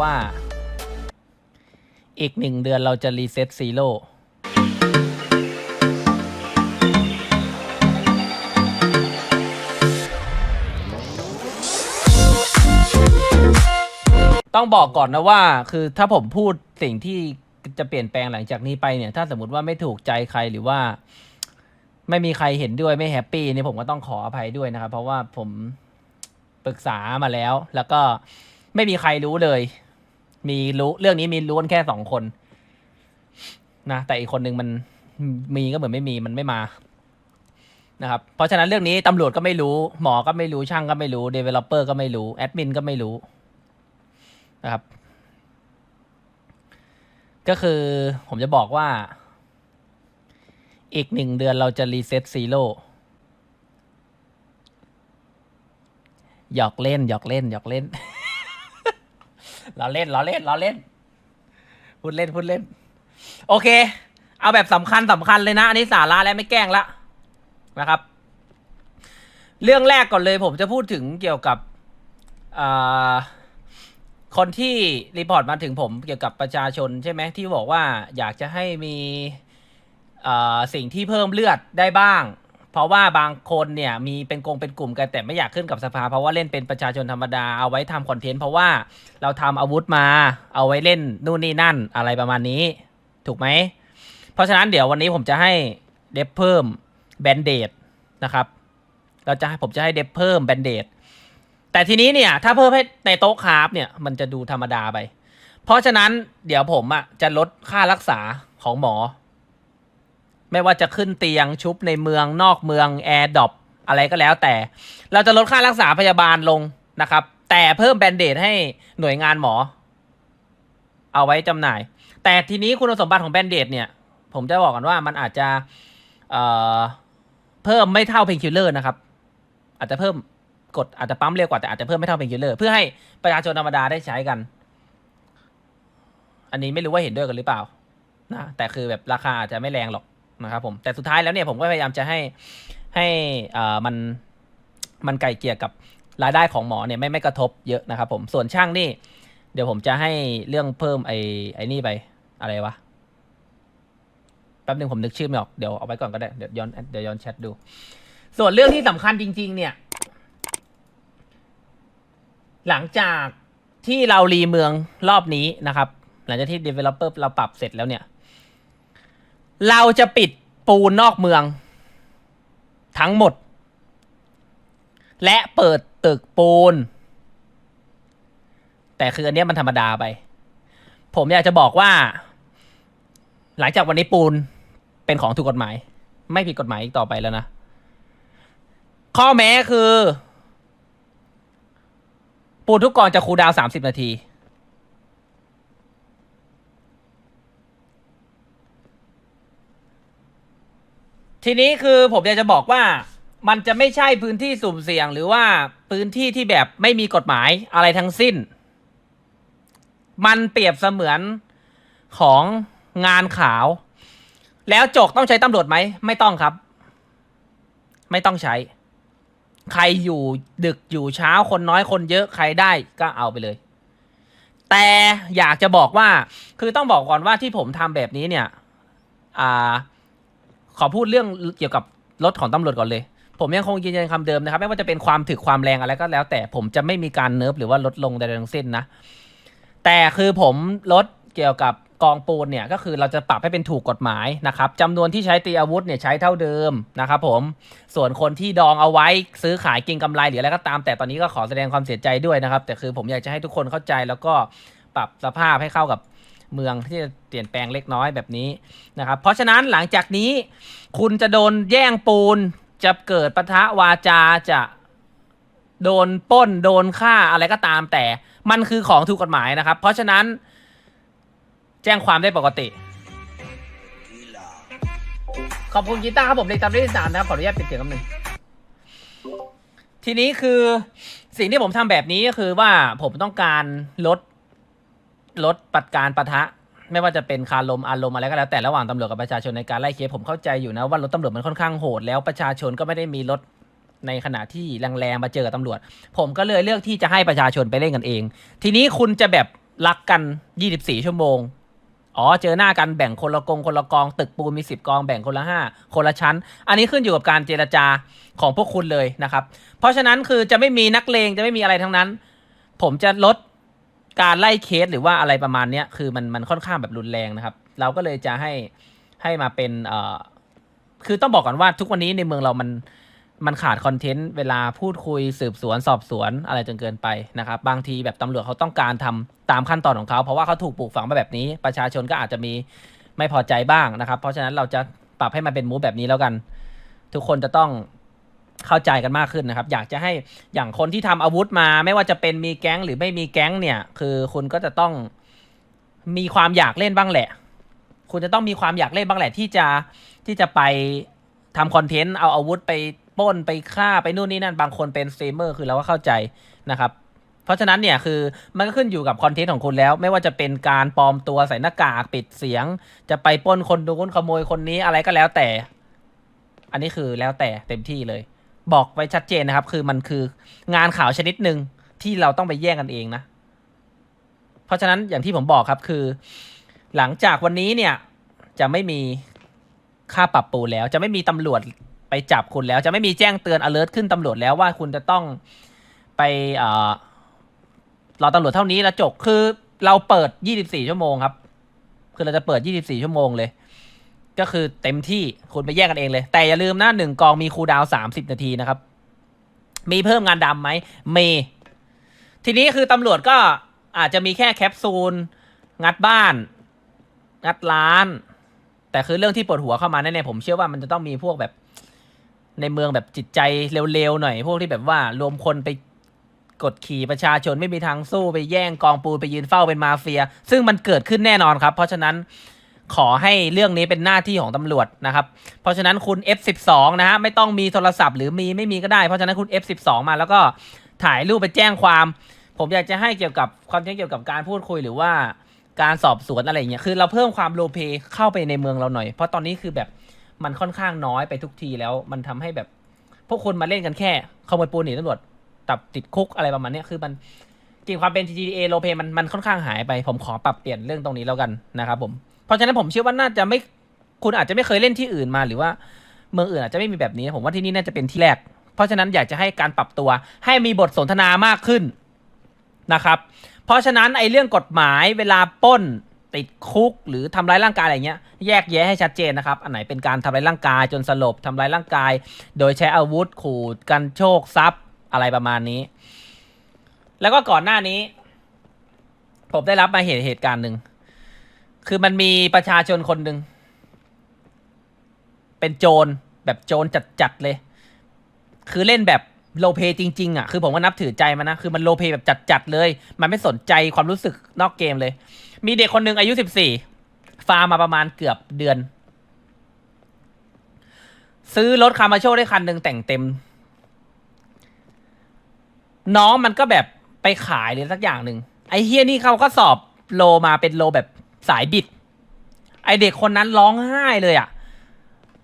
ว่า อีกหนึ่งเดือนเราจะรีเซ็ตซีโร่ต้องบอกก่อนนะว่า คือถ้าผมพูดสิ่งที่จะเปลี่ยนแปลงหลังจากนี้ไปเนี่ย ถ้าสมมติว่าไม่ถูกใจใครหรือว่า ไม่มีใครเห็นด้วยไม่แฮปปี้เนี่ยผมก็ต้องขออภัยด้วยนะครับ เพราะว่าผมปรึกษามาแล้ว แล้วก็ไม่มีใครรู้เลย มีรู้เรื่องนี้มีรู้กันแค่สองคน นะแต่อีกคนนึงมันมีก็เหมือนไม่มีมันไม่มา นะครับ เพราะฉะนั้นเรื่องนี้ตำรวจก็ไม่รู้ หมอก็ไม่รู้ช่างก็ไม่รู้ developer ก็ไม่รู้แอดมินก็ไม่รู้นะครับ ก็คือผมจะบอกว่า อีกหนึ่งเดือนเราจะรีเซ็ตซีโร่หยอกเล่นหยอกเล่นหยอกเล่น เราเล่นเราเล่นเราเล่นพูดเล่นพูดเล่น โอเค เอาแบบสำคัญสำคัญเลยนะ อันนี้สาระแล้วไม่แกล้งละนะครับ เรื่องแรกก่อนเลยผมจะพูดถึงเกี่ยวกับคนที่รีพอร์ตมาถึงผมเกี่ยวกับประชาชนใช่ไหมที่บอกว่าอยากจะให้มีสิ่งที่เพิ่มเลือดได้บ้าง เพราะว่าบางคนเนี่ยมีเป็นกงเป็นกลุ่มกันแต่ไม่อยากขึ้นกับสภา เพราะว่าเล่นเป็นประชาชนธรรมดาเอาไว้ทำคอนเทนต์เพราะว่าเราทำอาวุธมาเอาไว้เล่นนู่นนี่นั่นอะไรประมาณนี้ ถูกไหม เพราะฉะนั้นเดี๋ยววันนี้ผมจะให้เดฟเพิ่มแบนเดดนะครับ เราจะให้ผมจะให้เดฟเพิ่มแบนเดดแต่ทีนี้เนี่ยถ้าเพิ่มให้ในโต๊ะคราฟเนี่ยมันจะดูธรรมดาไป เพราะฉะนั้นเดี๋ยวผมอะจะลดค่ารักษาของหมอ ไม่ว่าจะขึ้นเตียงชุบในเมืองนอกเมืองแอร์ดอปอะไรก็แล้วแต่ เราจะลดค่ารักษาพยาบาลลงนะครับ แต่เพิ่มแบนเดดให้หน่วยงานหมอ เอาไว้จำหน่าย แต่ทีนี้คุณสมบัติของแบนเดดเนี่ย ผมจะบอกกันว่ามันอาจจะเเพิ่มไม่เท่าเพนคิลเลอร์นะครับ อาจจะเพิ่มกดอาจจะปั๊มเร็วกว่าแต่อาจจะเพิ่มไม่เท่าเพนคิลเลอร์เพื่อให้ประชาชนธรรมดาได้ใช้กัน อันนี้ไม่รู้ว่าเห็นด้วยกันหรือเปล่านะแต่คือแบบราคาอาจจะไม่แรงหรอก นะครับผมแต่สุดท้ายแล้วเนี่ยผมก็พยายามจะให้ให้อ่ามันมันไกลเกี่ยกับรายได้ของหมอเนี่ยไม่ไม่กระทบเยอะนะครับผมส่วนช่างนี่ เดี๋ยวผมจะให้เรื่องเพิ่มไอ้ไอ้นี่ไปอะไรวะแป๊บหนึ่งผมนึกชื่อไม่ออกเดี๋ยวเอาไว้ก่อนก็ได้เดี๋ยวย้อนเดี๋ยวย้อนแชทดู ส่วนเรื่องที่สำคัญจริง ๆ เนี่ย หลังจากที่เรารีเมืองรอบนี้นะครับ หลังจากที่ developer เราปรับเสร็จแล้วเนี่ย เราจะปิดปูนนอกเมือง ทั้งหมด และเปิดตึกปูน แต่คืออันนี้มันธรรมดาไป ผมอยากจะบอกว่า หลังจากวันนี้ปูนเป็นของถูกกฎหมาย ไม่ผิดกฎหมายอีกต่อไปแล้วนะ ข้อแม้คือ ปูนทุกกองจะคูลดาวสามสิบนาที ทีนี้คือผมอยากจะบอกว่ามันจะไม่ใช่พื้นที่สุ่มเสี่ยง หรือว่าพื้นที่ที่แบบไม่มีกฎหมายอะไรทั้งสิ้น มันเปรียบเสมือนของงานขาว แล้วจกต้องใช้ตำรวจไหม ไม่ต้องครับ ไม่ต้องใช้ ใครอยู่ดึกอยู่เช้าคนน้อยคนเยอะใครได้ก็เอาไปเลย แต่อยากจะบอกว่า คือต้องบอกก่อนว่าที่ผมทำแบบนี้เนี่ย อ่า ขอพูดเรื่องเกี่ยวกับรถของตำรวจก่อนเลย ผมยังคงยืนยันคำเดิมนะครับ ไม่ว่าจะเป็นความถึกความแรงอะไรก็แล้ว แต่ผมจะไม่มีการเนิร์ฟหรือว่าลดลงใดๆทั้งสิ้นนะ แต่คือผมลดเกี่ยวกับกองปูนเนี่ยก็คือเราจะปรับให้เป็นถูกกฎหมายนะครับจำนวนที่ใช้ตีอาวุธเนี่ยใช้เท่าเดิมนะครับผมส่วนคนที่ดองเอาไว้ซื้อขายกินกำไรหรืออะไรก็ตาม แต่ตอนนี้ก็ขอแสดงความเสียใจด้วยนะครับ แต่คือผมอยากจะให้ทุกคนเข้าใจแล้วก็ปรับสภาพให้เข้ากับ เมืองที่จะเปลี่ยนแปลงเล็กน้อยแบบนี้นะครับเพราะฉะนั้นหลังจากนี้คุณจะโดนแย่งปูนจะเกิดปะทะวาจาจะโดนปล้นโดนฆ่าอะไรก็ตามแต่มันคือของถูกกฎหมายนะครับ เพราะฉะนั้นแจ้งความได้ปกติ ขอบคุณกีตาร์ครับผมในตามที่สามนะครับขออนุญาตปิดเสียงคำหนึ่งทีนี้คือสิ่งที่ผมทำแบบนี้ก็คือว่าผมต้องการลด ลดปัดการปะทะ ไม่ว่าจะเป็นคารมอารมณ์อะไรก็แล้วแต่ระหว่างตำรวจกับประชาชนในการไล่เคสผมเข้าใจอยู่นะว่ารถตำรวจมันค่อนข้างโหดแล้วประชาชนก็ไม่ได้มีรถในขณะที่แรงๆมาเจอกับตำรวจ ผมก็เลยเลือกที่จะให้ประชาชนไปเล่นกันเอง ทีนี้คุณจะแบบรักกัน 24 ชั่วโมง อ๋อ เจอหน้ากันแบ่งคนละกองคนละกองตึกปูนมี 10 กองแบ่งคนละ 5 คนละชั้น อันนี้ขึ้นอยู่กับการเจรจาของพวกคุณเลยนะครับ เพราะฉะนั้นคือจะไม่มีนักเลงจะไม่มีอะไรทั้งนั้น ผมจะลด การไล่เคสหรือว่าอะไรประมาณเนี้ยคือมันมันค่อนข้างแบบรุนแรงนะครับ เราก็เลยจะให้ให้มาเป็นเอ่อคือต้องบอกก่อนว่าทุกวันนี้ในเมืองเรามันมันขาดคอนเทนต์เวลาพูดคุยสืบสวนสอบสวนอะไรจนเกินไปนะครับ บางทีแบบตำรวจเขาต้องการทำตามขั้นตอนของเขาเพราะว่าเขาถูกปลูกฝังมาแบบนี้ ประชาชนก็อาจจะมีไม่พอใจบ้างนะครับ เพราะฉะนั้นเราจะปรับให้มันเป็นมูฟแบบนี้แล้วกัน ทุกคนจะต้อง เข้าใจกันมากขึ้นนะครับ อยากจะให้อย่างคนที่ทำอาวุธมา ไม่ว่าจะเป็นมีแก๊งหรือไม่มีแก๊งเนี่ย คือคุณก็จะต้องมีความอยากเล่นบ้างแหละ คุณจะต้องมีความอยากเล่นบ้างแหละ ที่จะที่จะไปทำคอนเทนต์เอาอาวุธไปป้นไปฆ่าไปนู่นนี่นั่นบางคนเป็นสตรีมเมอร์คือเราก็เข้าใจนะครับ เพราะฉะนั้นเนี่ยคือมันก็ขึ้นอยู่กับคอนเทนต์ของคุณแล้ว ไม่ว่าจะเป็นการปลอมตัวใส่หน้ากากปิดเสียง จะไปป้นคนดูนขโมยคนนี้อะไรก็แล้วแต่ อันนี้คือแล้วแต่เต็มที่เลย บอกไว้ชัดเจนนะครับ คือมันคืองานข่าวชนิดหนึ่งที่เราต้องไปแย่งกันเองนะ เพราะฉะนั้นอย่างที่ผมบอกครับคือ หลังจากวันนี้เนี่ย จะไม่มีค่าปรับปูแล้ว จะไม่มีตำรวจไปจับคุณแล้ว จะไม่มีแจ้งเตือน alert ขึ้นตำรวจแล้วว่าคุณจะต้องไปเอ่อรอตำรวจเท่านี้แล้วจบคือเราเปิด 24 ชั่วโมงครับ คือเราจะเปิด 24 ชั่วโมงเลย ก็คือเต็มที่คุณไปแยกกันเองเลย แต่อย่าลืมนะหนึ่งกองมีคูดาวน์30นาทีนะครับ มีเพิ่มงานดำไหมมีทีนี้คือตำรวจก็อาจจะมีแค่แคปซูล งัดบ้าน งัดร้าน แต่คือเรื่องที่ปวดหัวเข้ามาแน่ๆผมเชื่อว่ามันจะต้องมีพวกแบบในเมืองแบบจิตใจเร็วๆหน่อย พวกที่แบบว่ารวมคนไปกดขี่ประชาชนไม่มีทางสู้ไปแย่งกองปูไปยืนเฝ้าเป็นมาเฟีย ซึ่งมันเกิดขึ้นแน่นอนครับ เพราะฉะนั้น ขอให้เรื่องนี้เป็นหน้าที่ของตำรวจนะครับ เพราะฉะนั้นคุณ F12 นะฮะไม่ต้องมีโทรศัพท์หรือมีไม่มีก็ได้ เพราะฉะนั้นคุณ F12 มาแล้วก็ถ่ายรูปไปแจ้งความ ผมอยากจะให้เกี่ยวกับคอนเทนต์เกี่ยวกับการพูดคุยหรือว่าการสอบสวนอะไรอย่างเงี้ย คือเราเพิ่มความโลเพเข้าไปในเมืองเราหน่อย เพราะตอนนี้คือแบบมันค่อนข้างน้อยไปทุกทีแล้ว มันทำให้แบบ พวกคนมาเล่นกันแค่ขโมยปูนหนีตำรวจตับติดคุกอะไรประมาณนี้คือมันจริงความเป็น GTA โลเพมันมันค่อนข้างหายไป ผมขอปรับเปลี่ยนเรื่องตรงนี้แล้วกันนะครับผม เพราะฉะนั้นผมเชื่อว่าน่าจะไม่คุณอาจจะไม่เคยเล่นที่อื่นมาหรือว่า เมืองอื่นอาจจะไม่มีแบบนี้ ผมว่าที่นี่น่าจะเป็นที่แรก เพราะฉะนั้นอยากจะให้การปรับตัว ให้มีบทสนทนามากขึ้นนะครับ เพราะฉะนั้นไอ้เรื่องกฎหมายเวลาป้นติดคุกหรือทำร้ายร่างกายอะไรเงี้ย แยกแยะให้ชัดเจนนะครับ อันไหนเป็นการทำร้ายร่างกายจนสลบทำร้ายร่างกาย โดยใช้อาวุธขู่กันโชคทรัพย์อะไรประมาณนี้ แล้วก็ก่อนหน้านี้ ผมได้รับมาเหตุเหตุการณ์หนึ่ง คือมันมีประชาชนคนหนึ่ง เป็นโจรแบบโจรจัดๆเลย คือเล่นแบบโลเพจริงๆอะคือผมก็นับถือใจมันนะ คือมันโลเพแบบจัดๆเลย มันไม่สนใจความรู้สึกนอกเกมเลย มีเด็กคนหนึ่งอายุสิบสี่ฟาร์มมาประมาณเกือบเดือน ซื้อรถคาร์มาโชได้คันหนึ่งแต่งเต็ม น้องมันก็แบบไปขายหรือสักอย่างหนึ่งไอ้เฮียนี่เขาก็สอบโลมาเป็นโลแบบ สายบิด ไอเด็กคนนั้นร้องไห้เลยอะ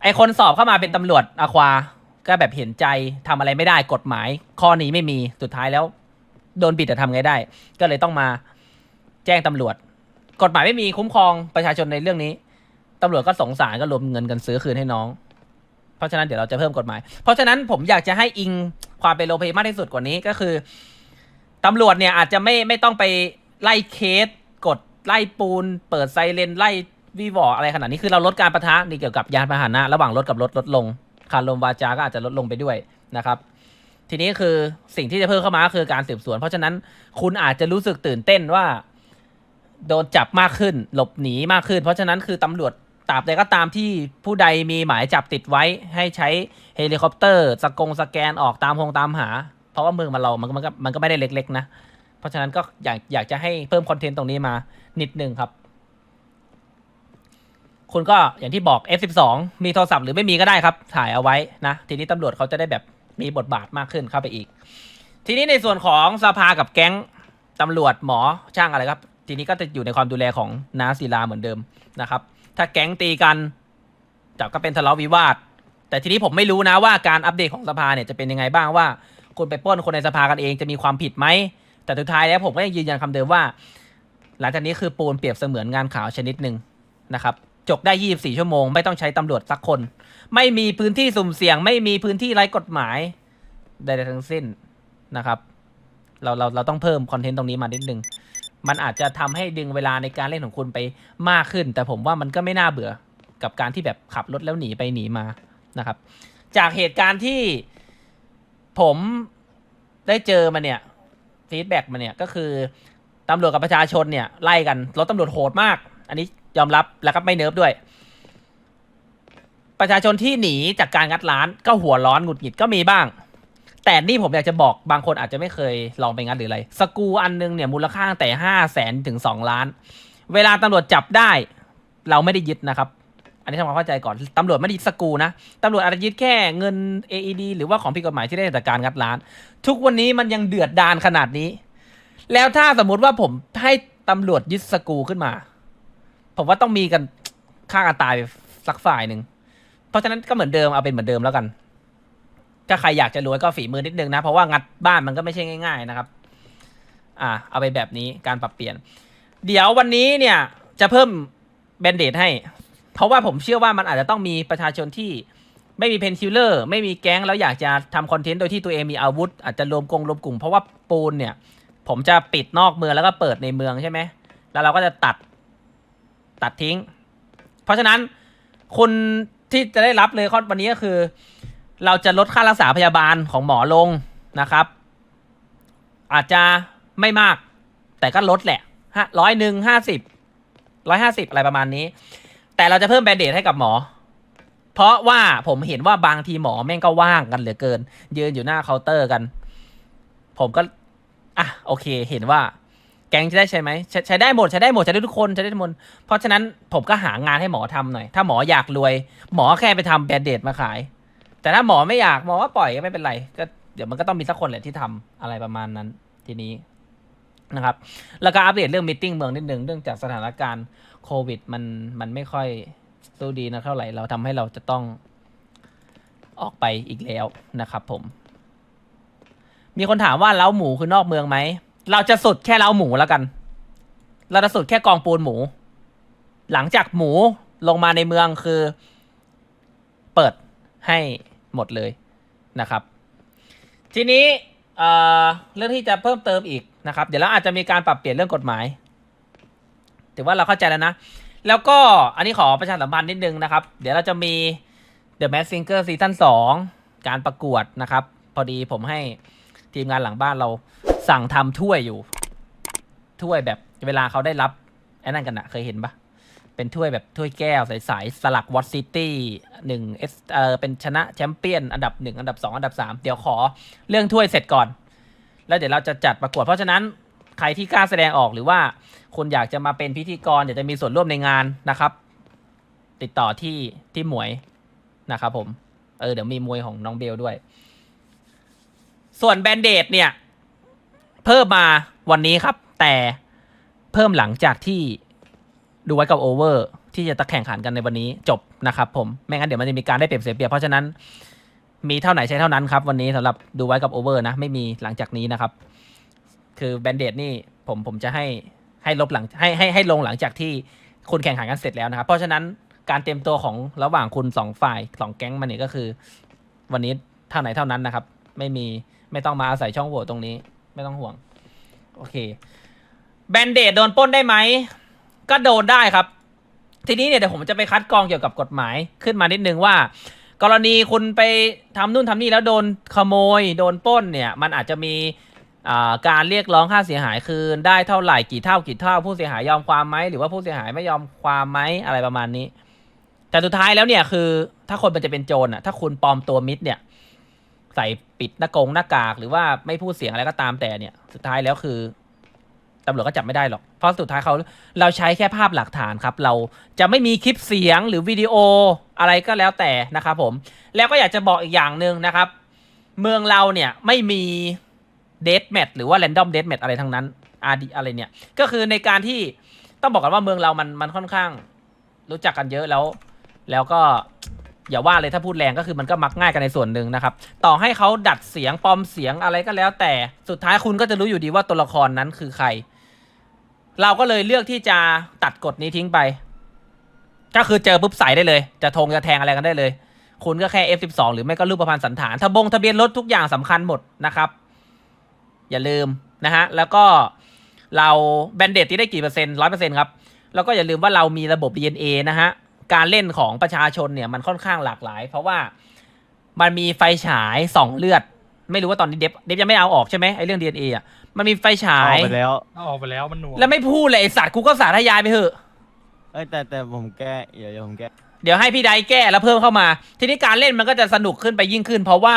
ไอคนสอบเข้ามาเป็นตำรวจอาควา ก็แบบเห็นใจทำอะไรไม่ได้กฎหมาย ข้อนี้ไม่มีสุดท้ายแล้ว โดนบิดจะทำไงได้ ก็เลยต้องมาแจ้งตำรวจ กฎหมายไม่มีคุ้มครองประชาชนในเรื่องนี้ตำรวจก็สงสารก็รวมเงินกันซื้อคืนให้น้อง เพราะฉะนั้นเดี๋ยวเราจะเพิ่มกฎหมาย เพราะฉะนั้นผมอยากจะให้อิงความเป็นโลเพมากที่สุดกว่านี้ก็คือตำรวจเนี่ยอาจจะไม่ไม่ต้องไปไล่เคส ไล่ปูน เปิดไซเรนไล่วีวออะไรขนาดนี้คือเราลดการประทะนี่เกี่ยวกับยานพาหนะ ระหว่างรถกับรถลดลงคารลมวาจาก็อาจจะลดลงไปด้วยนะครับ ทีนี้คือสิ่งที่จะเพิ่มเข้ามาคือการสืบสวน เพราะฉะนั้นคุณอาจจะรู้สึกตื่นเต้นว่า โดนจับมากขึ้น หลบหนีมากขึ้น เพราะฉะนั้นคือตำรวจตราบใดก็ตามที่ผู้ใดมีหมายจับติดไว้ให้ใช้เฮลิคอปเตอร์ สกงสแกนออกตามหงตามหา เพราะว่าเมืองมันเรามันก็มันก็ไม่ได้เล็ก ๆ นะ เพราะฉะนั้นก็อยากอยากจะให้เพิ่มคอนเทนต์ตรงนี้มานิดนึงครับ คุณก็อย่างที่บอก F12 มีโทรศัพท์หรือไม่มีก็ได้ครับ ถ่ายเอาไว้นะ ทีนี้ตำรวจเขาจะได้แบบมีบทบาทมากขึ้นเข้าไปอีก ทีนี้ในส่วนของสภากับแก๊งตำรวจหมอช่างอะไรครับ ทีนี้ก็จะอยู่ในความดูแลของนาศิลาเหมือนเดิมนะครับ ถ้าแก๊งตีกันจับก็เป็นทะเลาะวิวาท แต่ทีนี้ผมไม่รู้นะว่าการอัปเดตของสภาเนี่ยจะเป็นยังไงบ้างว่าคุณไปป้นคนในสภากันเองจะมีความผิดไหม แต่สุดท้ายแล้วผมก็ยังยืนยันคำเดิมว่า หลังจากนี้คือปูนเปรียบเสมือนงานข่าวชนิดหนึ่งนะครับจกได้ 24 ชั่วโมง ไม่ต้องใช้ตำรวจสักคน ไม่มีพื้นที่สุ่มเสี่ยง ไม่มีพื้นที่ไร้กฎหมายใดๆทั้งสิ้นนะครับ เราเราเราต้องเพิ่มคอนเทนต์ตรงนี้มานิดนึง มันอาจจะทำให้ดึงเวลาในการเล่นของคุณไปมากขึ้น แต่ผมว่ามันก็ไม่น่าเบื่อกับการที่แบบขับรถแล้วหนีไปหนีมานะครับ จากเหตุการณ์ที่ผมได้เจอมาเนี่ย ฟีดแบ็กมาเนี่ยก็คือตำรวจกับประชาชนเนี่ยไล่กันรถตำรวจโหดมาก อันนี้ยอมรับแล้วก็ไม่เนิร์ฟด้วย ประชาชนที่หนีจากการงัดร้านก็หัวร้อนหงุดหงิดก็มีบ้าง แต่นี่ผมอยากจะบอกบางคนอาจจะไม่เคยลองไปงัดหรืออะไร สกูอันนึงเนี่ยมูลค่าตั้งแต่ห้าแสนถึงสองล้าน เวลาตำรวจจับได้ เราไม่ได้ยึดนะครับ อันนี้ทำความเข้าใจก่อนตำรวจไม่ได้ยึดสกูนะตำรวจอาจจะยึดแค่เงิน AED หรือว่าของผิดกฎหมายที่ได้จากการงัดร้าน ทุกวันนี้มันยังเดือดดานขนาดนี้ แล้วถ้าสมมุติว่าผมให้ตำรวจยึดสกูขึ้นมา ผมว่าต้องมีกันฆ่ากันตายสักฝ่ายหนึ่งเพราะฉะนั้นก็เหมือนเดิมเอาเป็นเหมือนเดิมแล้วกันถ้าใครอยากจะรวยก็ฝีมือนิดนึงนะ เพราะว่างัดบ้านมันก็ไม่ใช่ง่าย ๆนะครับ อ่า เอาไปแบบนี้การปรับเปลี่ยน เดี๋ยววันนี้เนี่ย จะเพิ่มแบนเดดให้ เพราะว่าผมเชื่อว่ามันอาจจะต้องมีประชาชนที่ไม่มีเพนคิลเลอร์ ไม่มีแก๊งแล้วอยากจะทำคอนเทนต์โดยที่ตัวเองมีอาวุธ อาจจะรวมกงรวมกลุ่ม เพราะว่าปูนเนี่ย ผมจะปิดนอกเมืองแล้วก็เปิดในเมืองใช่ไหมแล้วเราก็จะตัดตัดทิ้ง เพราะฉะนั้นคุณที่จะได้รับเลยข้อวันนี้ก็คือ เราจะลดค่ารักษาพยาบาลของหมอลงนะครับ อาจจะไม่มากแต่ก็ลดแหละฮะร้อยหนึ่งห้าสิบร้อยห้าสิบอะไรประมาณนี้ แต่เราจะเพิ่มแบนเดตให้กับหมอ เพราะว่าผมเห็นว่าบางทีหมอแม่งก็ว่างกันเหลือเกิน ยืนอยู่หน้าเคาน์เตอร์กัน ผมก็ อะโอเค เห็นว่า แก๊งจะได้ใช่ไหมใชใช้ได้หมดใช้ได้หมดใช้ได้ทุกคนใช้ได้ทุกคน เพราะฉะนั้นผมก็หางานให้หมอทำหน่อย ถ้าหมออยากรวย หมอแค่ไปทำแบนเดตมาขาย แต่ถ้าหมอไม่อยากหมอว่าปล่อยก็ไม่เป็นไรก็เดี๋ยวมันก็ต้องมีสักคนแหละที่ทำอะไรประมาณนั้น ทีนี้นะครับ แล้วก็อัปเดตเรื่องมิ팅เมืองนิดนึงเรื่องจากสถานการณ์ โควิดมันมันไม่ค่อยสู้ดีนะเท่าไหร่เราทำให้เราจะต้องออกไปอีกแล้วนะครับผม มีคนถามว่าเล้าหมูคือนอกเมืองไหม เราจะสุดแค่เล้าหมูแล้วกัน เราจะสุดแค่กองปูนหมู หลังจากหมูลงมาในเมืองคือ เปิดให้หมดเลยนะครับ ทีนี้เเรื่องที่จะเพิ่มเติมอีกนะครับ เดี๋ยวเราอาจจะมีการปรับเปลี่ยนเรื่องกฎหมาย ถือว่าเราเข้าใจแล้วนะ แล้วก็อันนี้ขอประชาสัมพันธ์นิดนึงนะครับ เดี๋ยวเราจะมี The Mask Singer ซีซั่น2การประกวดนะครับ พอดีผมให้ทีมงานหลังบ้านเราสั่งทำถ้วยอยู่ ถ้วยแบบเวลาเขาได้รับไอ้นั่นกันนะเคยเห็นปะเป็นถ้วยแบบถ้วยแก้วใสๆสลักวอตซิตี้หนึ่งเอสเออเป็นชนะแชมเปี้ยนอันดับหนึ่งอันดับสองอันดับสามเดี๋ยวขอเรื่องถ้วยเสร็จก่อน แล้วเดี๋ยวเราจะจัดประกวด เพราะฉะนั้นใครที่กล้าแสดงออกหรือว่า คุณอยากจะมาเป็นพิธีกรอยากจะมีส่วนร่วมในงานนะครับ ติดต่อที่ที่หมวยนะครับผม เออเดี๋ยวมีมวยของน้องเบลด้วย ส่วนแบนเดดเนี่ย เพิ่มมาวันนี้ครับ แต่เพิ่มหลังจากที่ดูไว้กับโอเวอร์ที่จะตะแข่งขันกันในวันนี้จบนะครับผมไม่งั้นเดี๋ยวมันจะมีการได้เปรียบเสียเปรียบเพราะฉะนั้นมีเท่าไหนใช้เท่านั้นครับวันนี้สำหรับดูไว้กับโอเวอร์นะ ไม่มีหลังจากนี้นะครับ คือแบนเดดนี่ผมผมจะให้ ให้ลบหลังให้ให้ให้ลงหลังจากที่คุณแข่งขันกันเสร็จแล้วนะครับ เพราะฉะนั้นการเตรียมตัวของระหว่างคุณสองฝ่ายสองแก๊งมันเนี่ยก็คือ วันนี้เท่าไหนเท่านั้นนะครับ ไม่มีไม่ต้องมาอาศัยช่องโหว่ตรงนี้ ไม่ต้องห่วง โอเค แบนเดดโดนป้นได้ไหม ก็โดนได้ครับ ทีนี้เนี่ยเดี๋ยวผมจะไปคัดกรองเกี่ยวกับกฎหมายขึ้นมานิดนึงว่า กรณีคุณไปทำนู่นทำนี่แล้วโดนขโมย โดนป้นเนี่ย มันอาจจะมี การเรียกร้องค่าเสียหายคืนได้เท่าไหร่กี่เท่ากี่เท่า ผู้เสียหายยอมความไหมหรือว่าผู้เสียหายไม่ยอมความไหมอะไรประมาณนี้ แต่สุดท้ายแล้วเนี่ยคือ ถ้าคนมันจะเป็นโจรอะถ้าคุณปลอมตัวมิดเนี่ย ใส่ปิดหน้ากงหน้ากากหรือว่าไม่พูดเสียงอะไรก็ตามแต่เนี่ย สุดท้ายแล้วคือตำรวจก็จับไม่ได้หรอก เพราะสุดท้ายเขาเราใช้แค่ภาพหลักฐานครับ เราจะไม่มีคลิปเสียงหรือวิดีโออะไรก็แล้วแต่นะครับผม แล้วก็อยากจะบอกอีกอย่างหนึ่งนะครับ เมืองเราเนี่ยไม่มี เดทแมทหรือว่าแรนดอมเดทแมทอะไรทั้งนั้นอาดีอะไรเนี่ย ก็คือในการที่ต้องบอกกันว่าเมืองเรามันมันค่อนข้าง รู้จักกันเยอะแล้ว แล้วก็อย่าว่าเลยถ้าพูดแรงก็คือมันก็มักง่ายกันในส่วนหนึ่งนะครับ ต่อให้เขาดัดเสียงปลอมเสียงอะไรก็แล้ว แต่สุดท้ายคุณก็จะรู้อยู่ดีว่าตัวละครนั้นคือใคร เราก็เลยเลือกที่จะตัดกฎนี้ทิ้งไป ก็คือเจอปุ๊บใส่ได้เลย จะทงจะแทงอะไรกันได้เลย คุณก็แค่ F12 หรือไม่ก็รูปประพันธ์สันฐานทะบงทะเบียนรถทุกอย่างสำคัญหมดนะครับ อย่าลืมนะฮะ แล้วก็เราแบนเดตที่ได้กี่เปอร์เซ็นต์ร้อยเปอร์เซ็นต์ครับ แล้วก็อย่าลืมว่าเรามีระบบ DNA นะฮะ การเล่นของประชาชนเนี่ยมันค่อนข้างหลากหลาย เพราะว่ามันมีไฟฉายส่องเลือด ไม่รู้ว่าตอนนี้เดฟเดฟยังไม่เอาออกใช่ไหมไอ้เรื่อง DNA อะมันมีไฟฉาเอายไปแล้ว เอาออกไปแล้วมันหน่วงแล้วไม่พูดเลยไอ้สัตว์กูก็สาธยายไปเถอะ เอ้ยแต่แต่ผมแก้เดี๋ยวเดี๋ยวผมแก้ เดี๋ยวให้พี่ไดแก้แล้วเพิ่มเข้ามา ทีนี้การเล่นมันก็จะสนุกขึ้นไปยิ่งขึ้น เพราะว่า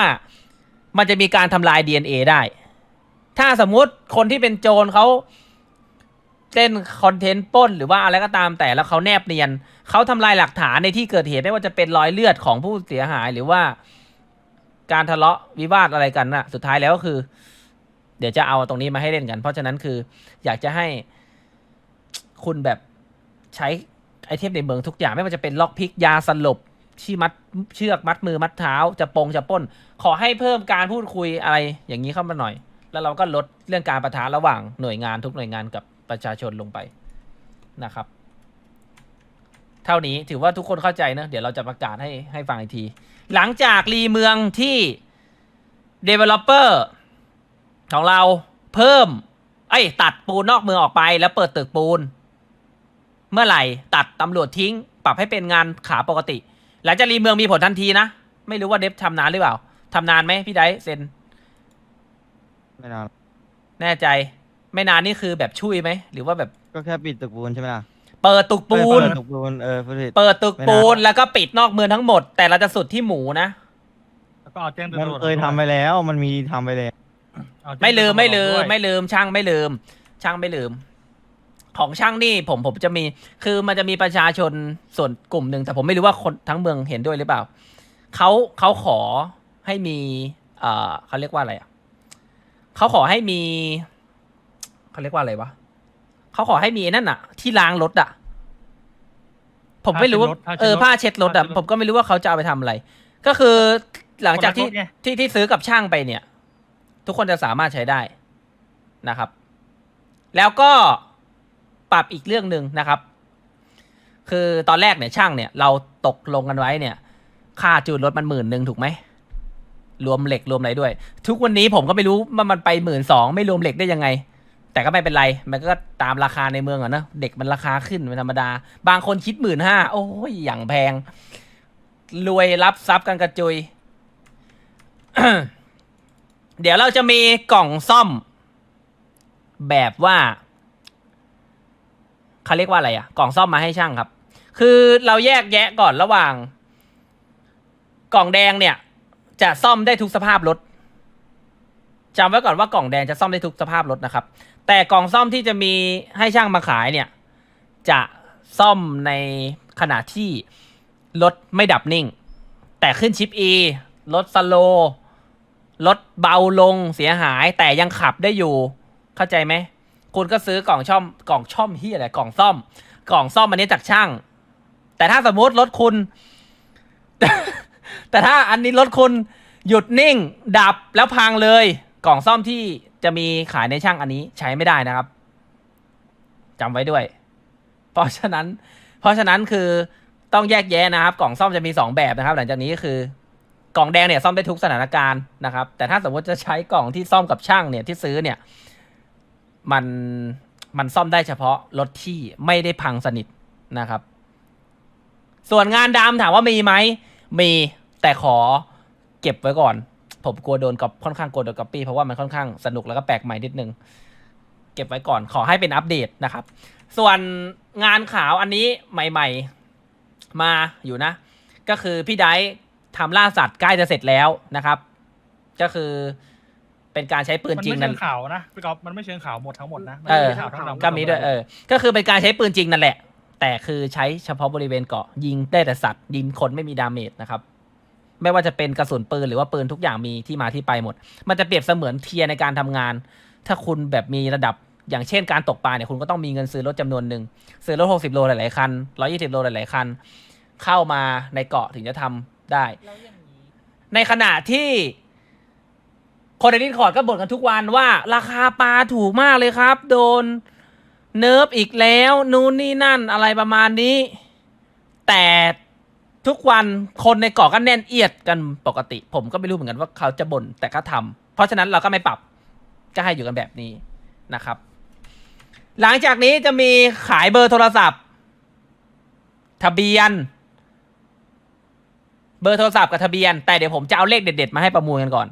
มันจะมีการทำลาย DNA ได้ ถ้าสมมุติคนที่เป็นโจรเขาเล่นคอนเทนต์ป้นหรือว่าอะไรก็ตามแต่แล้วเขาแนบเนียนเขาทำลายหลักฐานในที่เกิดเหตุไม่ว่าจะเป็นรอยเลือดของผู้เสียหายหรือว่า การทะเลาะวิวาทอะไรกันน่ะ สุดท้ายแล้วก็คือ เดี๋ยวจะเอาตรงนี้มาให้เล่นกัน เพราะฉะนั้นคือ อยากจะให้คุณแบบใช้ไอเทมในเมืองทุกอย่างไม่ว่าจะเป็นล็อกพิกยาสลบที่มัดเชือกมัดมือมัดเท้า จะปงจะป้น ขอให้เพิ่มการพูดคุยอะไรอย่างนี้เข้ามาหน่อย แล้วเราก็ลดเรื่องการประทะระหว่างหน่วยงานทุกหน่วยงานกับประชาชนลงไปนะครับ เท่านี้ถือว่าทุกคนเข้าใจนะเดี๋ยวเราจะประกาศให้ให้ฟังอีกที หลังจากรีเมืองที่ Developer ของเราเพิ่มเอ้ตัดปูนนอกเมืองออกไปแล้วเปิดตึกปูน เมื่อไหร่ตัดตำรวจทิ้ง ปรับให้เป็นงานขาปกติ หลังจากรีเมืองมีผลทันทีนะ ไม่รู้ว่าเดฟทำนานหรือเปล่าทำนานไหมพี่ไดเซน ไม่นานแน่ใจ ไม่นานนี่คือแบบช่วยไหม หรือว่าแบบก็แค่ปิดตึกปูนใช่ไหมล่ะเปิดตึกปูน เปิดตึกปูนเออพูดผิด เปิดตึกปูนไม่นานแล้วก็ปิดนอกเมืองทั้งหมด แต่เราจะสุดที่หมูนะ แล้วก็เอาแจ้งมันตำรวจเคยทำไปแล้ว มันมีทำไปแล้ว เอาแจ้งไม่ลืมตำรวจไม่ลืมด้วยไม่ลืมช่างไม่ลืม ช่างไม่ลืม ของช่างนี่ผมผมจะมี คือมันจะมีประชาชนส่วนกลุ่มหนึ่งแต่ผมไม่รู้ว่าคนทั้งเมืองเห็นด้วยหรือเปล่าเขาเขาขอให้มี เอ่อเขาเรียกว่าอะไรอะ เขาขอให้มีเขาเรียกว่าอะไรวะเขาขอให้มีไอ้นั่นอะที่ล้างรถอะผมไม่รู้ว่าเออผ้าเช็ดรถอะผมก็ไม่รู้ว่าเขาจะเอาไปทำอะไร ก็คือหลังจากที่คนละรถไงที่ที่ซื้อกับช่างไปเนี่ย ทุกคนจะสามารถใช้ได้นะครับ แล้วก็ปรับอีกเรื่องหนึ่งนะครับ คือตอนแรกเนี่ยช่างเนี่ย เราตกลงกันไว้เนี่ย ค่าจูนรถมันหมื่นหนึ่งถูกไหม รวมเหล็กรวมอะไรด้วย ทุกวันนี้ผมก็ไม่รู้ว่ามันไปหมื่นสองไม่รวมเหล็กได้ยังไง แต่ก็ไม่เป็นไร มันก็ตามราคาในเมืองอะนะเด็กมันราคาขึ้นเป็นธรรมดา บางคนคิดหมื่นห้าโอ้ยอย่างแพง รวยรับทรัพย์กันกระจุย เดี๋ยวเราจะมีกล่องซ่อม แบบว่าเขาเรียกว่าอะไรอะกล่องซ่อมมาให้ช่างครับ คือเราแยกแยะก่อนระหว่าง กล่องแดงเนี่ย จะซ่อมได้ทุกสภาพรถจำไว้ก่อนว่ากล่องแดงจะซ่อมได้ทุกสภาพรถนะครับ แต่กล่องซ่อมที่จะมีให้ช่างมาขายเนี่ย จะซ่อมในขณะที่รถไม่ดับนิ่ง แต่ขึ้นชิป E รถสโลว์รถเบาลงเสียหายแต่ยังขับได้อยู่ เข้าใจไหม คุณก็ซื้อกล่องช่อมกล่องช่อมที่อะไรกล่องซ่อม กล่องซ่อมอันนี้จากช่าง แต่ถ้าสมมติรถคุณ แต่ถ้าอันนี้รถคุณหยุดนิ่ง ดับแล้วพังเลย กล่องซ่อมที่จะมีขายในช่างอันนี้ใช้ไม่ได้นะครับจำไว้ด้วย เพราะฉะนั้น เพราะฉะนั้นคือต้องแยกแยะนะครับ กล่องซ่อมจะมีสองแบบนะครับ หลังจากนี้ก็คือกล่องแดงเนี่ยซ่อมได้ทุกสถานการณ์นะครับ แต่ถ้าสมมติจะใช้กล่องที่ซ่อมกับช่างเนี่ยที่ซื้อเนี่ย มันมันซ่อมได้เฉพาะรถที่ไม่ได้พังสนิทนะครับ ส่วนงานดำถามว่ามีไหมมี แต่ขอเก็บไว้ก่อน ผมกลัวโดนกับค่อนข้างกลัวโดนก๊อปปี้เพราะว่ามันค่อนข้างสนุกแล้วก็แปลกใหม่นิดนึง เก็บไว้ก่อนขอให้เป็นอัปเดตนะครับ ส่วนงานขาวอันนี้ใหม่ ๆ มาอยู่นะ ก็คือพี่ไดซ์ทำล่าสัตว์ใกล้จะเสร็จแล้วนะครับ ก็คือเป็นการใช้ปืนมันจริงไม่นั่เชินงข่าวนะพี่ก๊อฟมันไม่เชิงข่าวหมดทั้งหมดนะมันเออไม่ใช่ข่าวทั้งดำก็มีด้วยเออก็คือเป็นการใช้ปืนจริงนั่นแหละ แต่คือใช้เฉพาะบริเวณเกาะยิงได้แต่สัตว์ยิงคนไม่มีดาเมจนะครับ ไม่ว่าจะเป็นกระสุนปืนหรือว่าปืนทุกอย่างมีที่มาที่ไปหมด มันจะเปรียบเสมือนเทียในการทำงาน ถ้าคุณแบบมีระดับอย่างเช่นการตกปลาเนี่ยคุณก็ต้องมีเงินซื้อรถจำนวนหนึ่งซื้อรถหกสิบโลหลายๆคันร้อยี่สิบโลหลายๆคัน เข้ามาในเกาะถึงจะทำได้ ในขณะที่คนในดิสคอร์ดก็บ่นกันทุกวันว่า ราคาปลาถูกมากเลยครับ โดนเนิร์ฟอีกแล้ว นู่นนี่นั่นอะไรประมาณนี้ แต่ ทุกวันคนในเกาะก็แน่นเอียดกันปกติ ผมก็ไม่รู้เหมือนกันว่าเขาจะบ่นแต่ก็ทำเพราะฉะนั้นเราก็ไม่ปรับก็ให้อยู่กันแบบนี้นะครับ หลังจากนี้จะมีขายเบอร์โทรศัพท์ ทะเบียน เบอร์โทรศัพท์กับทะเบียน แต่เดี๋ยวผมจะเอาเลขเด็ด ๆ มาให้ประมูลกันก่อน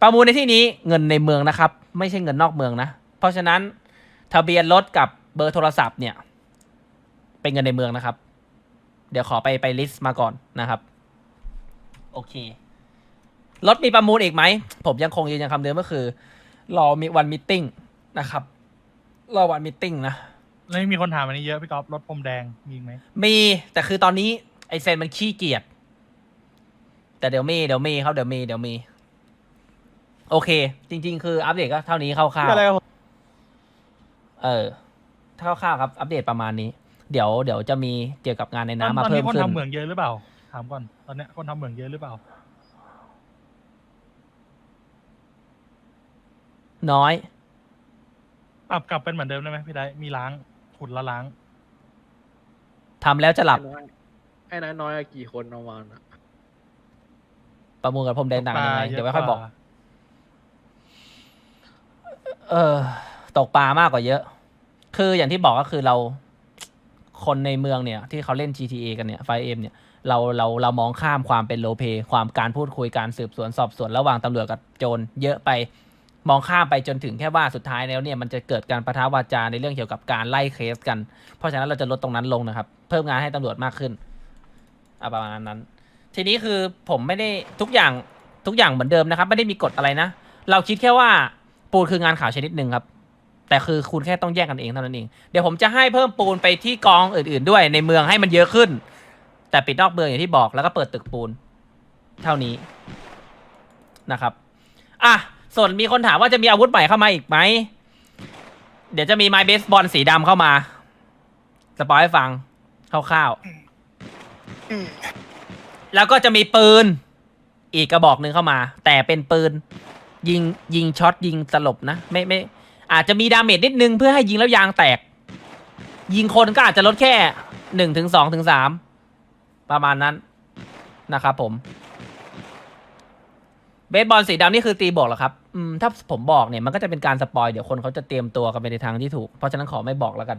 ประมูลในที่นี้เงินในเมืองนะครับ ไม่ใช่เงินนอกเมืองนะ เพราะฉะนั้นทะเบียนรถกับเบอร์โทรศัพท์เนี่ย เป็นเงินในเมืองนะครับ เดี๋ยวขอไปไปลิสต์มาก่อนนะครับ โอเครถมีประมูลอีกไหม ผมยังคงยืนยันคำเดิมก็คือ รอมีวันมิทติ้งนะครับ รอวันมิทติ้งนะแล้วมีคนถามอันนี้เยอะพี่ก๊อฟรถพรมแดงมีอีกไหมมีแต่คือตอนนี้ไอเซนมันขี้เกียจแต่เดี๋ยวมีเดี๋ยวมีครับเดี๋ยวมีเดี๋ยวมี โอเค จริง ๆ คืออัปเดตก็เท่านี้คร่าวอะไรวะๆเออคร่าวๆครับ อัปเดตประมาณนี้ เดี๋ยวเดี๋ยวจะมีเกี่ยวกับงานในตอนน้ำมาตอนเพิ่นี้มคนขึ้น ทำเหมืองเยอะหรือเปล่า ถามก่อนตอนเนี้ยคนทำเหมืองเยอะหรือเปล่า น้อย ปรับกลับเป็นเหมือนเดิมได้ไหมพี่ได้มีล้างขุดละล้าง ทำแล้วจะหลับ ไอ้น้อยไอ้น้อยๆอะกี่คนประมาณอะประมูลกับผมแดงต่างกันยังไงตกปลาเดี๋ยวไว้ค่อยบอกเะว่าเออตกปลามากกว่าเยอะ คืออย่างที่บอกก็คือเรา คนในเมืองเนี่ยที่เขาเล่น GTA กันเนี่ยไฟเอ็มเนี่ยเราเราเรามองข้ามความเป็นโลเปความการพูดคุยการสืบสวนสอบสวนระหว่างตำรวจกับโจรเยอะไปมองข้ามไปจนถึงแค่ว่าสุดท้ายแล้วเนี่ยมันจะเกิดการประทะวาจาในเรื่องเกี่ยวกับการไล่เคสกัน เพราะฉะนั้นเราจะลดตรงนั้นลงนะครับ เพิ่มงานให้ตำรวจมากขึ้นอประมาณนั้น ทีนี้คือผมไม่ได้ทุกอย่างทุกอย่างเหมือนเดิมนะครับ ไม่ได้มีกฎอะไรนะ เราคิดแค่ว่าปูนคืองานข่าวชนิดหนึ่งครับ แต่คือคุณแค่ต้องแยกกันเองเท่านั้นเอง เดี๋ยวผมจะให้เพิ่มปูนไปที่กองอื่นๆด้วยในเมืองให้มันเยอะขึ้น แต่ปิดนอกเมืองอย่างที่บอกแล้วก็เปิดตึกปูน เท่านี้นะครับ อะ ส่วนมีคนถามว่าจะมีอาวุธใหม่เข้ามาอีกไหม เดี๋ยวจะมีไม้เบสบอลสีดำเข้ามา สปอยให้ฟังคร่าวๆแล้วก็จะมีปืน อีกกระบอกหนึ่งเข้ามา แต่เป็นปืน ยิงยิงช็อตยิงสลบนะ ไม่ไม่ อาจจะมีดาเมจนิดนึงเพื่อให้ยิงแล้วยางแตก ยิงคนก็อาจจะลดแค่หนึ่งถึงสองถึงสามประมาณนั้นนะครับผมเบสบอลสีดำนี่คือตีบอกเหรอครับอืมถ้าผมบอกเนี่ยมันก็จะเป็นการสปอยเดี๋ยวคนเขาจะเตรียมตัวกันไปในทางที่ถูก เพราะฉะนั้นขอไม่บอกแล้วกัน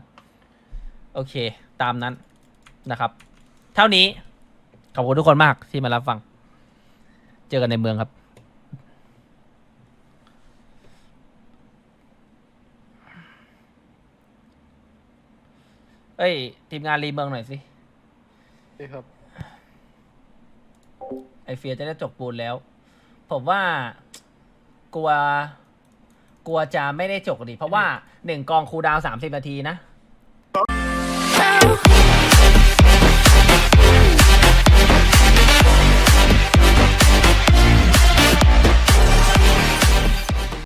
โอเค ตามนั้นนะครับ เท่านี้ ขอบคุณทุกคนมากที่มารับฟัง เจอกันในเมืองครับ เอ้ย ทีมงานรีเมืองหน่อยสิใช่ครับ ไอเฟียจะได้จบปูนแล้ว ผมว่ากลัว กลัวจะไม่ได้จบดิเพราะว่าหนึ่งกองคูลดาวสามสิบนาทีนะ